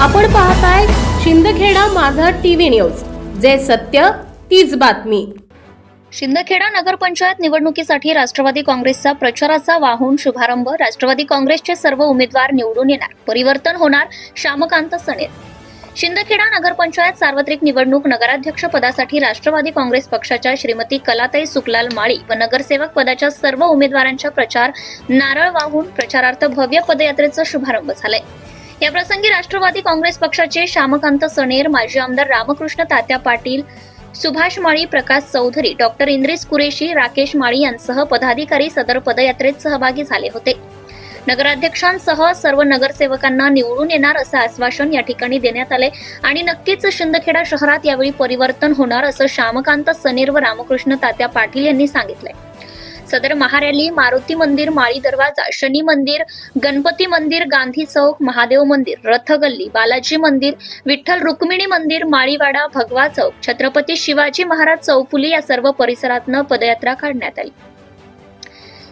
आपण पाहताय शिंदखेडा माझा टीव्ही न्यूज. जे सत्य तीच बातमी. शिंदखेडा नगरपंचायत निवडणुकीसाठी राष्ट्रवादी काँग्रेसचा प्रचाराचा वाहून शुभारंभ राष्ट्रवादी काँग्रेसचे सर्व उमेदवार निवडून येणार. परिवर्तन होणार श्यामकांत सनेर शिंदखेडा नगरपंचायत सार्वत्रिक निवडणूक नगराध्यक्ष पदासाठी राष्ट्रवादी काँग्रेस पक्षाच्या श्रीमती कलाताई सुकलाल माळी व नगरसेवक पदाच्या सर्व उमेदवारांच्या प्रचार नारळ वाहून प्रचारार्थ भव्य पदयात्रेचा शुभारंभ झालाय. या प्रसंगी राष्ट्रवादी काँग्रेस पक्षाचे श्यामकांत सनेर माजी आमदार रामकृष्ण तात्या पाटील सुभाष माळी प्रकाश चौधरी डॉक्टर इंद्रिस कुरेशी राकेश माळी यांसह पदाधिकारी सदर पदयात्रेत सहभागी झाले होते. नगराध्यक्षांसह सर्व नगरसेवकांना निवडून येणार असं आश्वासन या ठिकाणी देण्यात आले आणि नक्कीच शिंदखेडा शहरात यावेळी परिवर्तन होणार असं श्यामकांत सनेर व रामकृष्ण तात्या पाटील यांनी सांगितलंय. सदर महारॅली मारुती मंदिर माळी दरवाजा शनी मंदिर गणपती मंदिर गांधी चौक महादेव मंदिर रथगल्ली बालाजी मंदिर विठ्ठल रुक्मिणी मंदिर माळीवाडा भगवा चौक छत्रपती शिवाजी महाराज चौफुली या सर्व परिसरातनं पदयात्रा काढण्यात आली.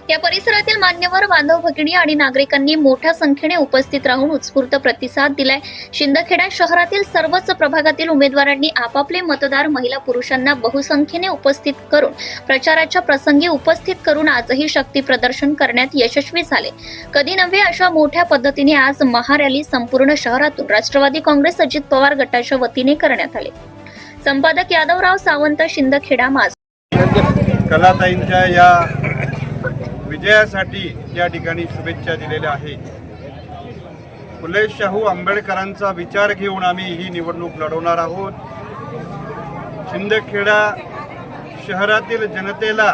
या परिसरातील मान्यवर बांधव भगिनी आणि नागरिकांनी मोठ्या संख्येने उपस्थित राहून उत्स्फूर्त प्रतिसाद दिलाय. शिंदखेडा शहरातील सर्वच प्रभागातील उमेदवारांनी आपापले मतदार महिला पुरुषांना बहुसंख्येने उपस्थित करून प्रचाराच्या प्रसंगी उपस्थित करून आजही शक्ती प्रदर्शन करण्यात यशस्वी झाले. कधी नव्हे अशा मोठ्या पद्धतीने आज महारॅली संपूर्ण शहरातून राष्ट्रवादी काँग्रेस अजित पवार गटाच्या वतीने करण्यात आले. संपादक यादवराव सावंत शिंदखेडा माझ कलाताईंच्या या विजयासाठी या ठिकाणी शुभेच्छा दिलेल्या आहेत. फुले शाहू आंबेडकरांचा विचार घेऊन आम्ही ही निवडणूक लढवणार आहोत. शिंदखेडा शहरातील जनतेला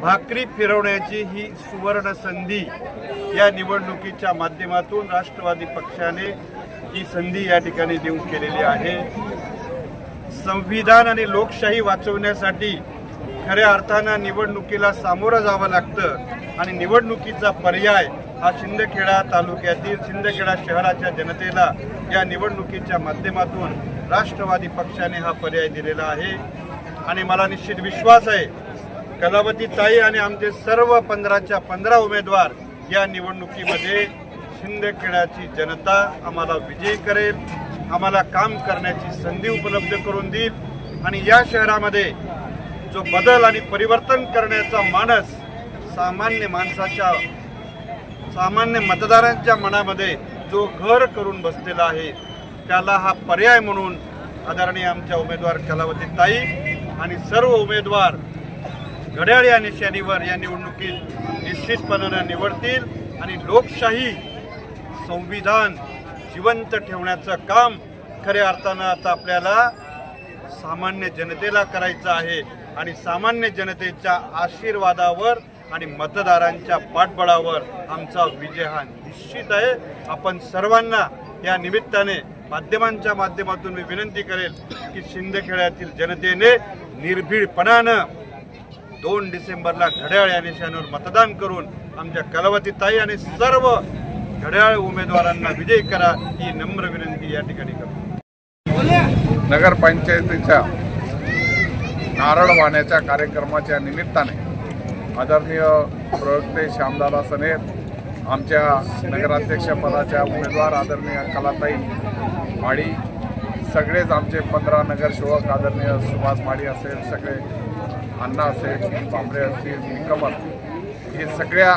भाकरी फिरवण्याची ही सुवर्ण संधी या निवडणुकीच्या माध्यमातून राष्ट्रवादी पक्षाने ही संधी या ठिकाणी देऊन केलेली आहे. संविधान आणि लोकशाही वाचवण्यासाठी खऱ्या अर्थानं निवडणुकीला सामोरं जावं लागतं आणि निवडणुकीचा पर्याय हा शिंदखेडा तालुक्यातील शिंदखेडा शहराच्या जनतेला या निवडणुकीच्या माध्यमातून राष्ट्रवादी पक्षाने हा पर्याय दिलेला आहे. आणि मला निश्चित विश्वास आहे कलावती ताई आणि आमचे सर्व पंधराच्या पंधरा उमेदवार या निवडणुकीमध्ये शिंदखेडाची जनता आम्हाला विजयी करेल आम्हाला काम करण्याची संधी उपलब्ध करून देईल. आणि या शहरामध्ये जो बदल आणि परिवर्तन करण्याचा मानस सामान्य माणसाच्या सामान्य मतदारांच्या मनामध्ये जो घर करून बसलेला आहे त्याला हा पर्याय म्हणून आदरणीय आमच्या उमेदवार कलावती ताई आणि सर्व उमेदवार घड्याळ या निशाणीवर या निवडणुकीत निश्चितपणानं निवडतील आणि लोकशाही संविधान जिवंत ठेवण्याचं काम खऱ्या अर्थानं आता आपल्याला सामान्य जनतेला करायचं आहे. आणि सामान्य जनतेच्या आशीर्वादावर आणि मतदारांच्या पाठबळावर आमचा विजय हा निश्चित आहे. आपण सर्वांना या निमित्ताने माध्यमांच्या माध्यमातून मी विनंती करेल की शिंदखेड्यातील जनतेने निर्भीडपणानं दोन डिसेंबरला घड्याळ या निशाणीवर मतदान करून आमच्या कलावती ताई आणि सर्व घड्याळ उमेदवारांना विजयी करा ही नम्र विनंती या ठिकाणी करतो. नगरपंचायतीच्या नारळ वाहण्याच्या कार्यक्रमाच्या निमित्ताने आदरणीय प्रवक्ते श्यामदादा सनेर आमच्या नगराध्यक्षपदाच्या उमेदवार आदरणीय कलाताई माळी सगळेच आमचे पंधरा नगरसेवक आदरणीय सुभाष माळी असेल सगळे अण्णा असेल बांबरे असतील निकम असतील हे सगळ्या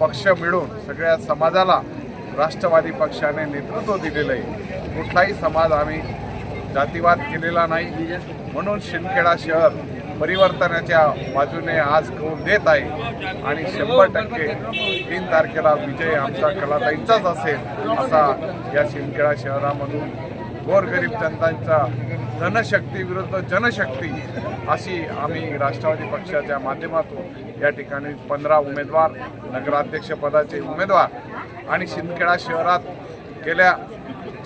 पक्ष मिळून सगळ्या समाजाला राष्ट्रवादी पक्षाने नेतृत्व दिलेलं आहे. कुठलाही समाज आम्ही जातीवाद केलेला नाही. म्हणून शिंदखेडा शहर परिवर्तनाच्या बाजूने आज कौल देत आहे. आणि शंभर टक्के तीन तारखेला विजय आमचा कलाताईंचाच असेल असा या शिंदखेडा शहरामधून गोरगरीब जनतांचा धनशक्ती विरुद्ध जनशक्ती अशी आम्ही राष्ट्रवादी पक्षाच्या माध्यमातून या ठिकाणी पंधरा उमेदवार नगराध्यक्षपदाचे उमेदवार आणि शिंदखेडा शहरात गेल्या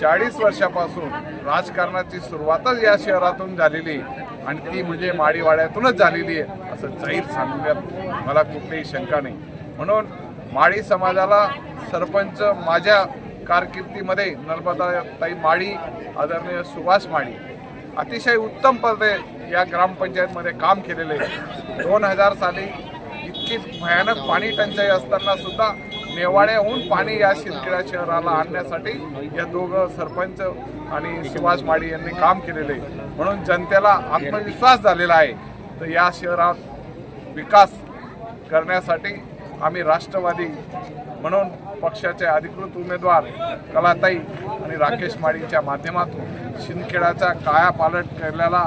चाळीस वर्षापासून राजकारणाची सुरुवातच या शहरातून झालेली आणि ती म्हणजे माळीवाड्यातूनच झालेली आहे असं जाहीर सांगण्यात मला कुठलीही शंका नाही. म्हणून माळी समाजाला सरपंच माझ्या कारकिर्दीमध्ये नर्मदाताई माळी आदरणीय सुभाष माळी अतिशय उत्तम पदे या ग्रामपंचायतमध्ये काम केलेले आहे. दोन हजार साली इतकी भयानक पाणी टंचाई असताना सुद्धा नेवाड्याहून पाणी या शिंदखेडा शहराला आणण्यासाठी या दोघं सरपंच आणि सुभाष माडी यांनी काम केलेले आहे. म्हणून जनतेला आत्मविश्वास झालेला आहे. तर या शहरात विकास करण्यासाठी आम्ही राष्ट्रवादी म्हणून पक्षाचे अधिकृत उमेदवार कलाताई आणि राकेश माळींच्या माध्यमातून शिंदखेडाचा कायापालट केलेला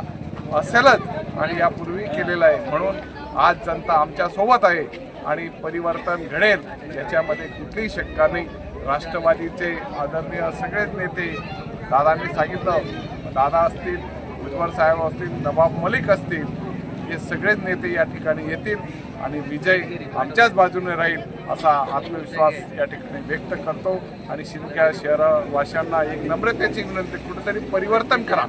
असेलच आणि यापूर्वी केलेला आहे. म्हणून आज जनता आमच्यासोबत आहे. आणि परिवर्तन घडेल याच्यामध्ये कुठलीही शक्का नाही. राष्ट्रवादीचे आदरणीय सगळेच नेते दादांनी सांगितलं. दादा असतील भुजबळ साहेब असतील नवाब मलिक असतील हे सगळेच नेते या ठिकाणी येतील आणि विजय आमच्याच बाजूने राहील असा आत्मविश्वास या ठिकाणी व्यक्त करतो. आणि शिंदक्या शहरवाशांना एक नम्रतेची विनंती कुठेतरी परिवर्तन करा.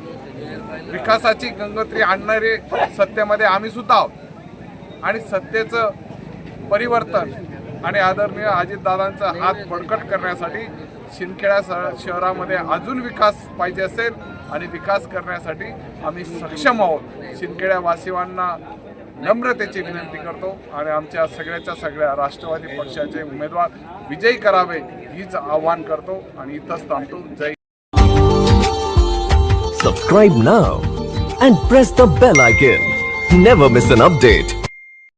विकासाची गंगोत्री आणणारे सत्तेमध्ये आम्ही सुद्धा आहोत. आणि सत्तेचं परिवर्तन आणि आदरणीय अजितदादांचा हात बळकट करण्यासाठी शिंदखेडा शहरामध्ये अजून विकास पाहिजे असेल आणि विकास करण्यासाठी आम्ही सक्षम आहोत. शिंदखेड्या वासिवांना नम्रतेची विनंती करतो आणि आमच्या सगळ्याच्या सगळ्या राष्ट्रवादी पक्षाचे उमेदवार विजयी करावे हीच आव्हान करतो आणि इथंच थांबतो. जय subscribe now and press the bell icon never miss an update